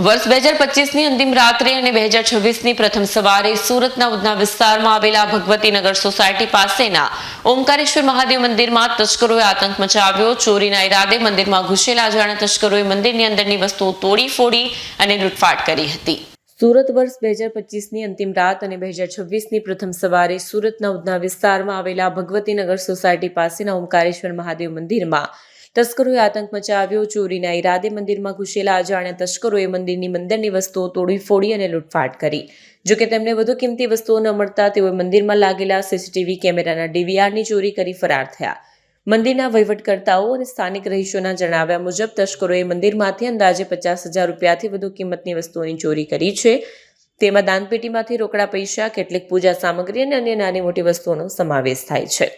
વર્ષ બે હજાર પચીસની અંતિમ રાત્રે અને બે હજાર છવ્વીસની પ્રથમ સવારે સુરતના ઉધના વિસ્તારમાં આવેલા ભગવતીનગર સોસાયટી પાસેના ઓમકારેશ્વર મહાદેવ મંદિરમાં તસ્કરોએ આતંક મચાવ્યો. ચોરીના ઈરાદે મંદિરમાં ઘૂસેલા અજાણ્યા તસ્કરોએ મંદિરની અંદરની વસ્તુઓ તોડી ફોડી અને લૂંટફાટ કરી હતી. સુરત વર્ષ બે હજાર પચીસની અંતિમ રાત અને બે હજાર છવ્વીસની પ્રથમ સવારે સુરતના ઉધના વિસ્તારમાં આવેલા ભગવતીનગર સોસાયટી પાસેના ઓમકારેશ્વર મહાદેવ મંદિરમાં તસ્કરોએ આતંક મચાવ્યો, ચોરીના ઈરાદે મંદિરમાં ઘૂસેલા અજાણ્યા તસ્કરોએ મંદિરની મંદિરની વસ્તુઓ તોડી, ફોડી અને લૂંટફાટ કરી. જોકે તેમને વધુ કિંમતી વસ્તુઓ ન મળતા, તેઓએ મંદિરમાં લાગેલા સીસીટીવી કેમેરાના ડીવીઆરની ચોરી કરી ફરાર થયા. મંદિરના વહીવટકર્તાઓ અને સ્થાનિક રહીશોના જણાવ્યા મુજબ, તસ્કરોએ મંદિરમાંથી અંદાજે પચાસ હજાર રૂપિયાથી વધુ કિંમતની વસ્તુઓની ચોરી કરી છે. તેમાં દાનપેટીમાંથી રોકડા પૈસા, કેટલીક પૂજા સામગ્રી અને અન્ય નાની મોટી વસ્તુઓનો સમાવેશ થાય છે.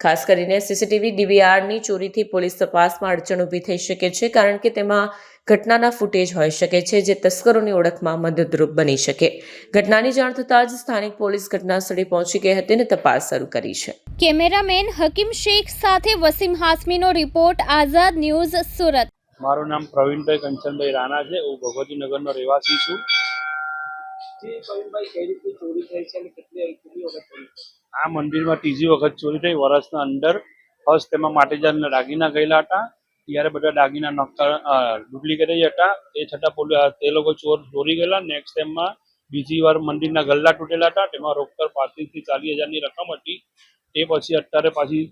ખાસ કરીને સીસીટીવી ડીવીઆરની ચોરીથી પોલીસ તપાસમાં અડચણ ઊભી થઈ શકે છે કારણ કે તેમાં ઘટનાના ફૂટેજ હોઈ શકે છે જે તસ્કરોની ઓળખમાં મદદરૂપ બની શકે. ઘટનાની જાણ થતાં જ સ્થાનિક પોલીસ ઘટના સ્થળે પહોંચી ગઈ હતી અને તપાસ શરૂ કરી છે. કેમેરામેન હકીમ શેખ સાથે વસીમ હાસમીનો રિપોર્ટ આઝાદ ન્યૂઝ સુરત. મારું નામ પ્રવીણભાઈ કંચનભાઈ રાણા છે. હું ભગવતીનગરનો રહેવાસી છું? આ મંદિરમાં ત્રીજી વખત ચોરી થઈ. વર્ષના અંદર ફર્સ્ટ તેમાં માટેજારના દાગીના ગયેલા હતા. ત્યારે બધા દાગીના નક્કર ડુપ્લિકેટ હતા. એ છતાં તે લોકો ચોર, ચોરી ગયેલા. નેક્સ્ટ ટાઈમમાં બીજી વાર મંદિરના ગલ્લા તૂટેલા હતા. તેમાં રોકડ પાંત્રીસથી ચાલીસ હજારની રકમ હતી. તે પછી અત્યારે પાછી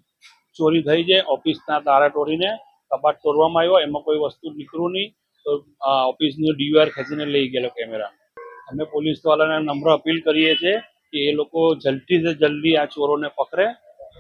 ચોરી થઈ છે. ઓફિસના તારા તોડીને કબાટ તોડવામાં આવ્યો. એમાં કોઈ વસ્તુ નીકળ્યું નહીં. તો ઓફિસનું ડીવીઆર ખેંચીને લઈ ગયેલો કેમેરા. અમે પોલીસ વાળાને નમ્ર અપીલ કરીએ છીએ કે એ લોકો જલ્દી થી જલ્દી આ ચોરોને પકડે